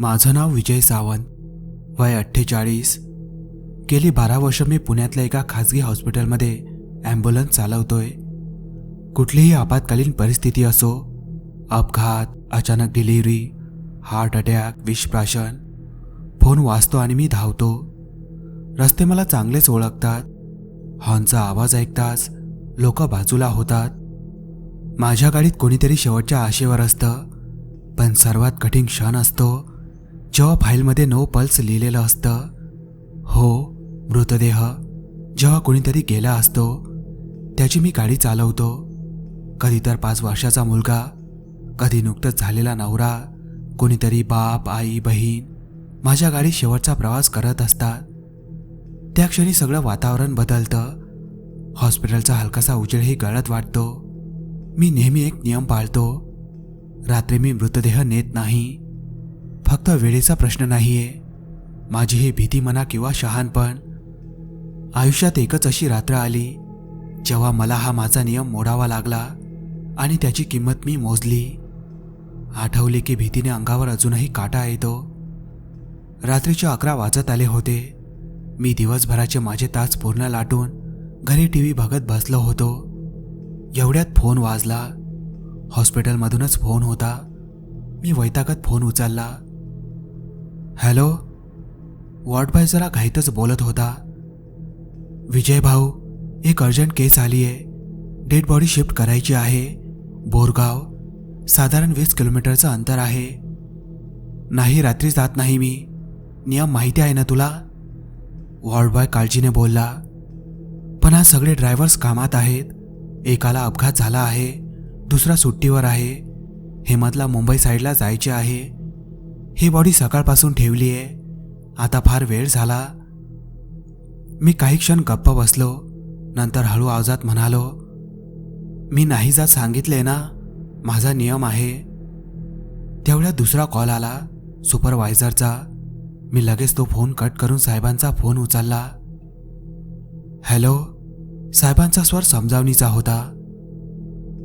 माझं नाव विजय सावंत. वय अठ्ठेचाळीस. गेली बारा वर्ष मी पुण्यातल्या एका खाजगी हॉस्पिटलमध्ये ॲम्ब्युलन्स चालवतोय. कुठलीही आपत्कालीन परिस्थिती असो अपघात अचानक डिलिव्हरी हार्ट अटॅक विषप्राशन फोन वाचतो आणि मी धावतो. रस्ते मला चांगलेच ओळखतात. हॉर्नचा आवाज ऐकताच लोक बाजूला होतात. माझ्या गाडीत कोणीतरी शेवटच्या आशेवर असतं. पण सर्वात कठीण क्षण असतो जेव्हा फाईलमध्ये नो पल्स लिहिलेलं असतं. हो मृतदेह. जेव्हा कोणीतरी गेला असतो त्याची मी गाडी चालवतो. कधी तर पाच वर्षाचा मुलगा कधी नुकतंच झालेला नवरा कोणीतरी बाप आई बहीण माझ्या गाडीत शेवटचा प्रवास करत असतात. त्या क्षणी सगळं वातावरण बदलतं. हॉस्पिटलचा हलकासा उजेडही गळत वाटतो. मी नेहमी एक नियम पाळतो. रात्री मी मृतदेह नेत नाही. फक्त वेळेचा प्रश्न नाहीये. माझी ही भीती म्हणा किंवा शहाणपण आयुष्यात एकच अशी रात्र आली जेव्हा मला हा माझा नियम मोडावा लागला आणि त्याची किंमत मी मोजली. आठवले की भीतीने अंगावर अजूनही काटा येतो. रात्रीचे अकरा वाजत आले होते. मी दिवसभराचे माझे तास पूर्ण लाटून घरी टी व्ही बघत बसलो होतो. एवढ्यात फोन वाजला. हॉस्पिटलमधूनच फोन होता. मी वैतागत फोन उचलला. हॅलो वॉर्ड बॉय जरा घाईतच बोलत होता. विजय भाऊ एक अर्जंट केस आली आहे डेड बॉडी शिफ्ट करायची आहे. बोरगाव साधारण वीस किलोमीटरचं अंतर आहे. नाही रात्री जात नाही मी. नियम माहिती आहे ना तुला? वॉर्ड बॉय काळजीने बोलला पण आज सगळे ड्रायव्हर्स कामात आहेत. एकाला अपघात झाला आहे दुसरा सुट्टीवर आहे. हेमतला मुंबई साईडला जायचे आहे. ही बॉडी सकाळपासून ठेवली आहे आता फार वेळ झाला. मी काही क्षण गप्प बसलो नंतर हळू आवाजात म्हणालो मी नाही जात सांगितले ना माझा नियम आहे. तेवढ्या दुसरा कॉल आला सुपरवायझरचा. मी लगेच तो फोन कट करून साहेबांचा फोन उचलला. हॅलो साहेबांचा स्वर समजावणीचा होता.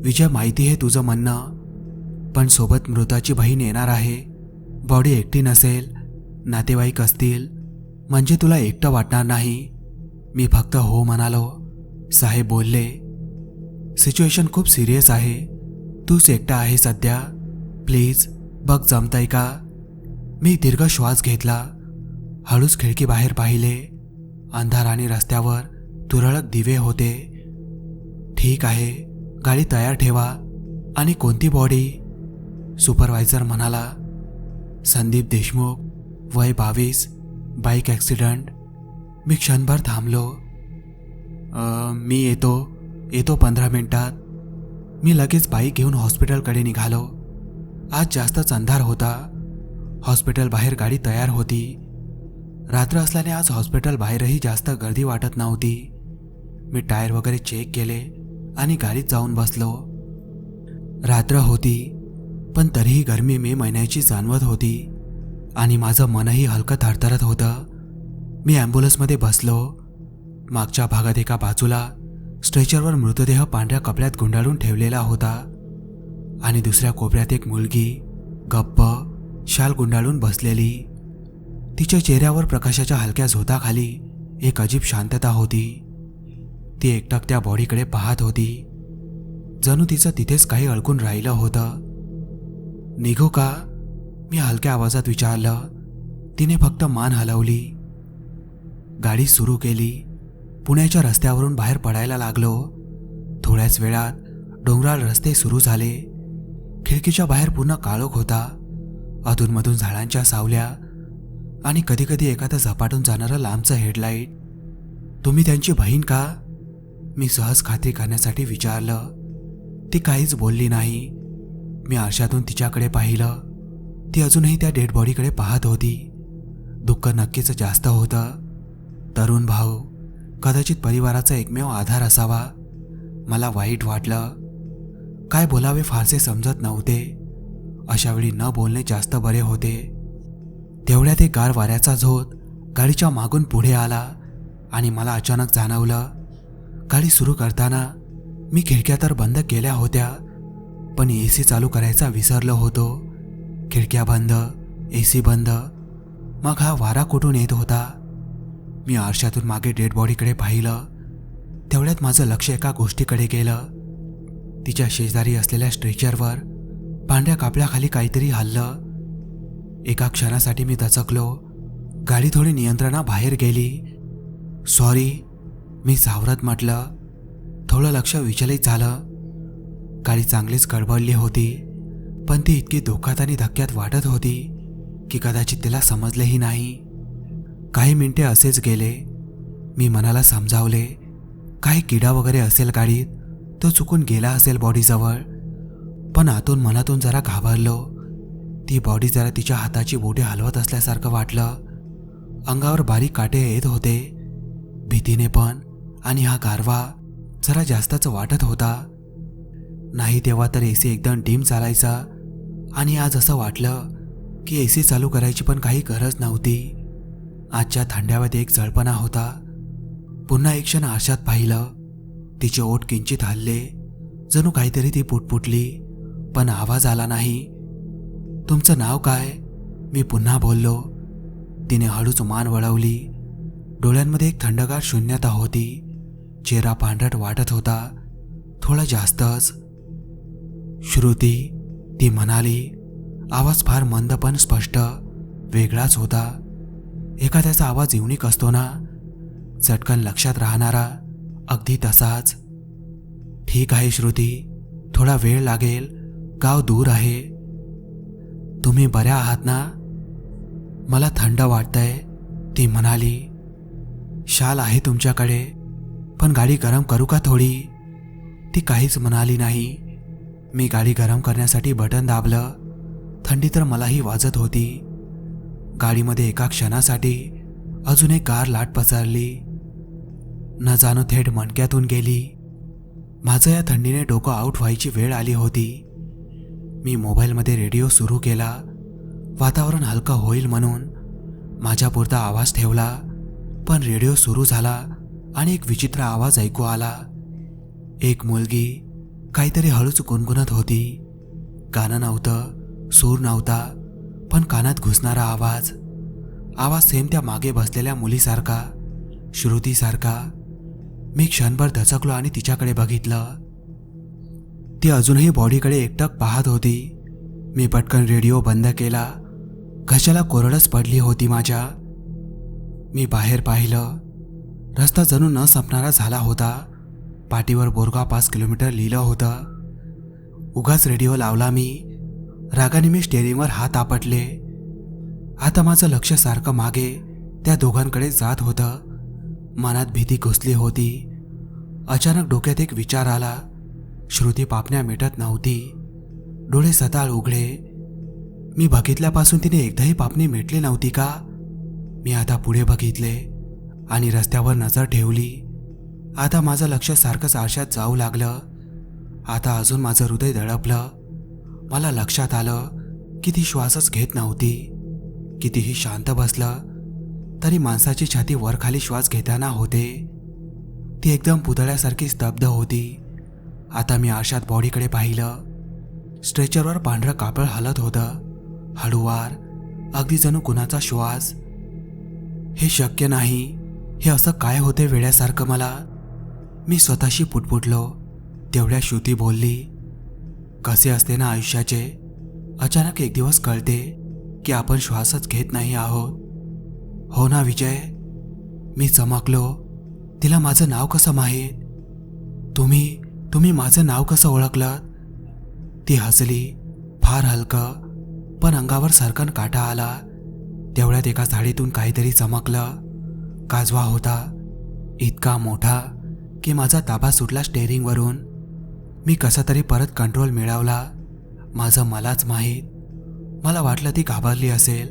विजय माहिती आहे तुझं म्हणणं पण सोबत मृताची बहीण येणार आहे. बॉडी एकटी नसेल नातेवाईक असतील म्हणजे तुला एकटं वाटणार नाही. मी फक्त हो म्हणालो. साहेब बोलले सिच्युएशन खूप सिरियस आहे. तूच एकटा आहे सध्या. प्लीज बघ जमतंय का? मी दीर्घ श्वास घेतला. हळूच खिडकी बाहेर पाहिले. अंधार आणि रस्त्यावर तुरळक दिवे होते. ठीक आहे गाडी तयार ठेवा. आणि कोणती बॉडी? सुपरवायझर म्हणाला. संदीप देशमुख वय बावीस बाईक ॲक्सिडंट. मी क्षणभर थांबलो. मी येतो येतो पंधरा मिनटात. मी लगेच बाईक घेऊन हॉस्पिटलकडे निघालो. आज जास्तच अंधार होता. हॉस्पिटल बाहेर गाडी तयार होती. रात्र असल्याने आज हॉस्पिटल बाहेरही जास्त गर्दी वाटत नव्हती. मी टायर वगैरे चेक केले आणि गाडीत जाऊन बसलो. रात्र होती पण तरीही गरमी मे महिन्याची जाणवत होती आणि माझं मनही हलकं थरथरत होतं. मी ॲम्ब्युलन्समध्ये बसलो. मागच्या भागात एका बाजूला स्ट्रेचरवर मृतदेह पांढऱ्या कपड्यात गुंडाळून ठेवलेला होता आणि दुसऱ्या कोपऱ्यात एक मुलगी गप्प शाल गुंडाळून बसलेली. तिच्या चेहऱ्यावर प्रकाशाच्या हलक्या झोताखाली एक अजीब शांतता होती. ती एकटक त्या बॉडीकडे पाहत होती. जणू तिचं तिथेच काही अडकून राहिलं होतं. निघू का? मी हलक्या आवाजात विचारलं. तिने फक्त मान हलवली. गाडी सुरू केली. पुण्याच्या रस्त्यावरून बाहेर पडायला लागलो. थोड्याच वेळात डोंगराळ रस्ते सुरू झाले. खिडकीच्या बाहेर पूर्ण काळोख होता. अधूनमधून झाडांच्या सावल्या आणि कधीकधी एखादं झपाटून जाणारं लांबचं हेडलाईट. तुम्ही त्यांची बहीण का? मी सहज खात्री करण्यासाठी विचारलं. ती काहीच बोलली नाही. मी आरशातून तिच्याकडे पाहिलं. ती अजूनही त्या डेड बॉडीकडे पाहत होती. दुःख नक्कीच जास्त होतं. तरुण भाऊ कदाचित परिवाराचा एकमेव आधार असावा. मला वाईट वाटलं. काय बोलावे फारसे समजत नव्हते. अशावेळी न बोलणे जास्त बरे होते. तेवढ्या ते गार वाऱ्याचा झोत गाडीच्या मागून पुढे आला आणि मला अचानक जाणवलं. गाडी सुरू करताना मी खिडक्या तर बंद केल्या होत्या पण ए सी चालू करायचा विसरलो होतो. खिडक्या बंद ए सी बंद. मग हा वारा कुठून येत होता? मी आरशातून मागे डेड बॉडीकडे पाहिलं. तेवढ्यात माझं लक्ष एका गोष्टीकडे गेलं. तिच्या शेजारी असलेल्या स्ट्रेचरवर पांढऱ्या कापड्याखाली काहीतरी हल्लं. एका क्षणासाठी मी दचकलो. गाडी थोडी नियंत्रणाबाहेर गेली. सॉरी मी सावरत म्हटलं. थोडं लक्ष विचलित झालं. गाडी चांगलीच गडबडली होती पण ती इतकी धोक्यात आणि धक्क्यात वाटत होती की कदाचित तिला समजलेही नाही. काही मिनटे असेच गेले. मी मनाला समजावले काही किडा वगैरे असेल गाडीत? तो चुकून गेला असेल बॉडीजवळ. पण आतून मनातून जरा घाबरलो. ती बॉडी जरा तिच्या हाताची बोटे हलवत असल्यासारखं वाटलं. अंगावर बारीक काटे येत होते. भीतीने पण आणि हा गारवा जरा जास्तच वाटत होता. नाही तेव्हा तर ए सी एकदम डीम चालायचा आणि आज असं वाटलं की ए सी चालू करायची पण काही गरज नव्हती. आजच्या थंड्यामध्ये एक जळपणा होता. पुन्हा एक क्षण आरशात पाहिलं. तिचे ओठ किंचित हल्ले. जणू काहीतरी ती पुटपुटली. पण आवाज आला नाही. तुमचं नाव काय? मी पुन्हा बोललो. तिने हळूच मान वळवली. डोळ्यांमध्ये एक थंडगार शून्यता होती. चेहरा पांढरट वाटत होता. थोडा जास्तच. श्रुती ती म्हणाली आवाज फार मंद पण स्पष्ट. वेगळाच होता. एखाद्याचा आवाज युनिक असतो ना? चटकन लक्षात राहणारा. अगदी तसाच. ठीक आहे श्रुती. थोडा वेळ लागेल. गाव दूर आहे. तुम्ही बऱ्या आहात ना? मला थंड वाटतंय ती म्हणाली. शाल आहे तुमच्याकडे पण गाडी गरम करू का थोडी? ती काहीच म्हणाली नाही. मी गाडी गरम करण्यासाठी बटन दाबलं. थंडी तर मलाही वाजत होती. गाडीमध्ये एका क्षणासाठी अजून एक गार लाट पसरली. न जाणं थेट मणक्यातून गेली. माझं या थंडीने डोकं आऊट व्हायची वेळ आली होती. मी मोबाईलमध्ये रेडिओ सुरू केला. वातावरण हलकं होईल म्हणून. माझ्यापुरता आवाज ठेवला पण रेडिओ सुरू झाला आणि एक विचित्र आवाज ऐकू आला. एक मुलगी काहीतरी हळूच गुणगुणत होती. गाणं नव्हतं सूर नव्हता पण कानात घुसणारा आवाज. आवाज सेम त्या मागे बसलेल्या मुलीसारखा श्रुतीसारखा. मी क्षणभर धचकलो आणि तिच्याकडे बघितलं. ती अजूनही बॉडीकडे एकटक पाहत होती. मी पटकन रेडिओ बंद केला. घशाला कोरडच पडली होती माझ्या. मी बाहेर पाहिलं. रस्ता जणू न संपणारा झाला होता. पाठीवर बोरगाव पाच किलोमीटर लिहिलं होतं. उगाच रेडिओ लावला मी. रागाने मी स्टेअरिंगवर हात आपटले. आता माझं लक्ष सारखं मागे त्या दोघांकडे जात होतं. मनात भीती घुसली होती. अचानक डोक्यात एक विचार आला. श्रुती पापण्या मिटत नव्हती. डोळे सताळ उघडे. मी बघितल्यापासून तिने एकदाही पापणी मिटली नव्हती का? मी आता पुढे बघितले आणि रस्त्यावर नजर ठेवली. आता माझं लक्ष सारखंच आरशात जाऊ लागलं. आता अजून माझं हृदय दडपलं. मला लक्षात आलं की ती श्वासच घेत नव्हती. कितीही शांत बसलं तरी माणसाची छाती वरखाली श्वास घेताना होते. ती एकदम पुतळ्यासारखी स्तब्ध होती. आता मी आरशात बॉडीकडे पाहिलं. स्ट्रेचरवर पांढरं कापड हलत होतं. हळूवार अगदी जणू कुणाचा श्वास. हे शक्य नाही. हे असं काय होते वेड्यासारखं मला? मी स्वतःशी पुटपुटलो. तेवढ्या श्रुती बोलली कसे असते ना आयुष्याचे? अचानक एक दिवस कळते की आपण श्वासच घेत नाही आहोत. हो ना विजय. मी चमकलो तिला माझं नाव कसं माहीत? तुम्ही तुम्ही माझं नाव कसं ओळखलं ती हसली फार हलकं पण अंगावर सरकन काटा आला. तेवढ्यात एका झाडीतून काहीतरी चमकलं. काजवा होता इतका मोठा की माझा ताबा सुटला स्टेअरिंगवरून. मी कसा तरी परत कंट्रोल मिळवला. माझं मलाच माहीत. मला वाटलं ती घाबरली असेल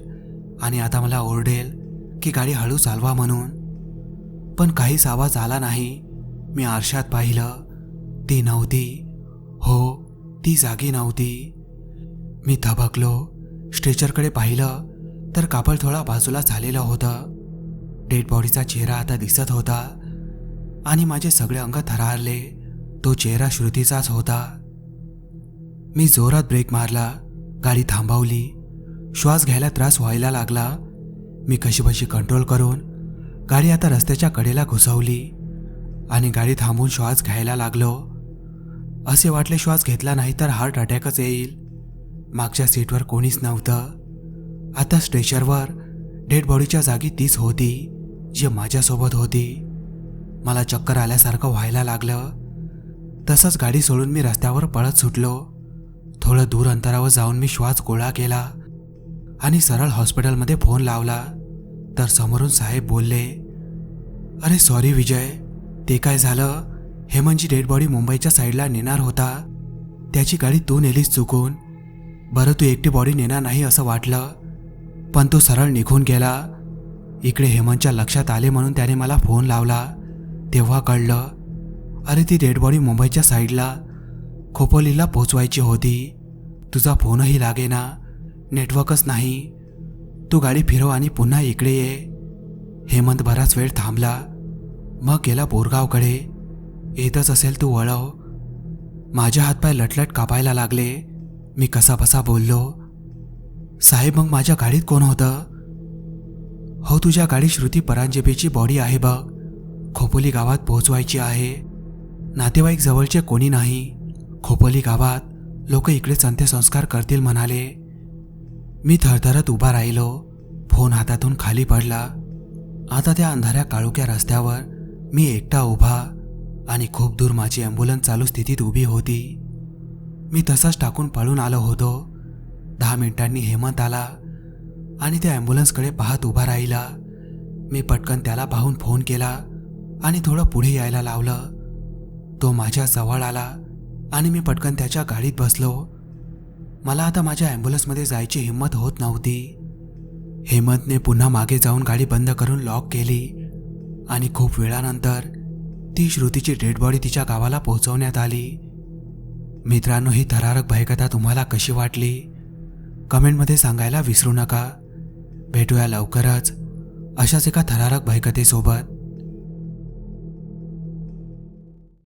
आणि आता मला ओरडेल की गाडी हळू चालवा म्हणून. पण काहीच आवाज आला नाही. मी आरशात पाहिलं ती नव्हती. हो ती जागी नव्हती. मी थबकलो. स्ट्रेचरकडे पाहिलं तर कापड थोडा बाजूला झालेलं होतं. डेड बॉडीचा चेहरा आता दिसत होता. आणि माझे सगळे अंग थरारले. तो चेहरा श्रुतीचाच होता. मी जोरात ब्रेक मारला. गाडी थांबवली. श्वास घ्यायला त्रास व्हायला लागला. मी कशीबशी कंट्रोल करून गाडी आता रस्त्याच्या कडेला घुसवली. आणि गाडी थांबून श्वास घ्यायला लागलो. असे वाटले श्वास घेतला नाही तर हार्ट अटॅकच येईल. मागच्या सीटवर कोणीच नव्हतं. आता स्ट्रेचरवर डेड बॉडीच्या जागी तीच होती जी माझ्यासोबत होती. मला चक्कर आल्यासारखं व्हायला लागलं. तसंच गाडी सोडून मी रस्त्यावर पळत सुटलो. थोडं दूर अंतरावर जाऊन मी श्वास गोळा केला आणि सरळ हॉस्पिटलमध्ये फोन लावला. तर समोरून साहेब बोलले अरे सॉरी विजय ते काय झालं? हेमनची डेड बॉडी मुंबईच्या साईडला नेणार होता. त्याची गाडी तू नेलीस चुकून. बरं तू एकटी बॉडी नेणार नाही असं वाटलं. पण तो सरळ निघून गेला. इकडे हेमंतच्या लक्षात आले म्हणून त्याने मला फोन लावला. तेव्हा कळलं अरे ती डेड बॉडी मुंबईच्या साईडला खोपोलीला पोचवायची होती. तुझा फोनही लागेना नेटवर्कच नाही. तू गाडी फिरव आणि पुन्हा इकडे ये. हेमंत बराच वेळ थांबला. मग गेला बोरगावकडे येतच असेल तू वळव. माझ्या हातपाय लटलट कापायला लागले. मी कसा बसा बोललो साहेब मग माझ्या गाडीत कोण होतं? हो तुझ्या गाडी श्रुती परांजपेची बॉडी आहे बघ. खोपोली गावात पोहोचवायची आहे. नातेवाईक जवळचे कोणी नाही. खोपोली गावात लोक इकडेच अंत्यसंस्कार करतील म्हणाले. मी थरथरत उभा राहिलो. फोन हातातून खाली पडला. आता त्या अंधाऱ्या काळुक्या रस्त्यावर मी एकटा उभा आणि खूप दूर माझी ॲम्ब्युलन्स चालू स्थितीत उभी होती. मी तसाच टाकून पळून आलो होतो. दहा मिनिटांनी हेमंत आला आणि त्या ॲम्ब्युलन्सकडे पाहत उभा राहिला. मी पटकन त्याला पाहून फोन केला आणि थोडं पुढे यायला लावलं. तो माझ्या जवळ आला आणि मी पटकन त्याच्या गाडीत बसलो. मला आता माझ्या ॲम्ब्युलन्समध्ये जायची हिंमत होत नव्हती. हेमंतने पुन्हा मागे जाऊन गाडी बंद करून लॉक केली आणि खूप वेळानंतर ती श्रुतीची डेड बॉडी तिच्या गावाला पोहोचवण्यात आली. मित्रांनो ही थरारक भयकथा तुम्हाला कशी वाटली? कमेंटमध्ये सांगायला विसरू नका. भेटूया लवकरच अशाच एका थरारक भयकथेसोबत.